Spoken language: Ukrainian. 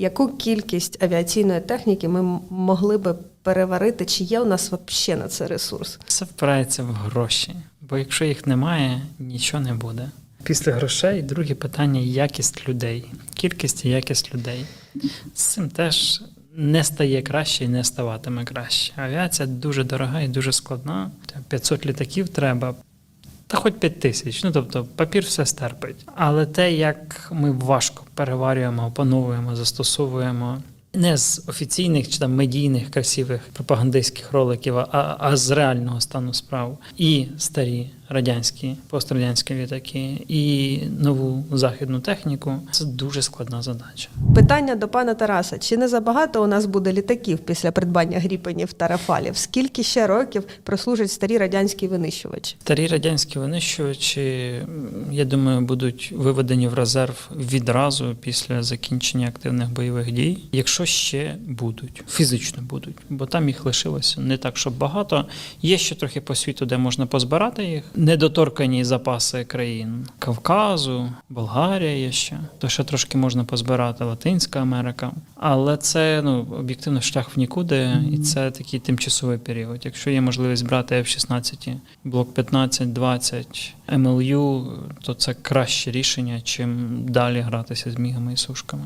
Яку кількість авіаційної техніки ми могли би переварити? Чи є у нас взагалі на це ресурс? Все впирається в гроші, бо якщо їх немає, нічого не буде. Після грошей друге питання якість людей, кількість і якість людей. З цим теж не стає краще і не ставатиме краще. Авіація дуже дорога і дуже складна. 500 літаків треба. Та хоч 5 тисяч, ну тобто папір все стерпить. Але те, як ми важко переварюємо, опановуємо, застосовуємо не з офіційних чи там медійних красивих пропагандистських роликів, а, а з реального стану справ. І старі радянські, пострадянські літаки, і нову західну техніку це дуже складна задача. Питання до пана Тараса: чи не забагато у нас буде літаків після придбання гріпенів та рафалів? Скільки ще років прослужать старі радянські винищувачі? Старі радянські винищувачі, я думаю, будуть виведені в резерв відразу після закінчення активних бойових дій, якщо ще будуть, фізично будуть, бо там їх лишилося не так, щоб багато. Є ще трохи по світу, де можна позбирати їх. Недоторкані запаси країн Кавказу, Болгарія є ще. То ще трошки можна позбирати Латинська Америка. Але це ну об'єктивно шлях в нікуди, і це такий тимчасовий період. Якщо є можливість брати F-16, блок 15, 20, МЛЮ, то це краще рішення, чим далі гратися з мігами і сушками.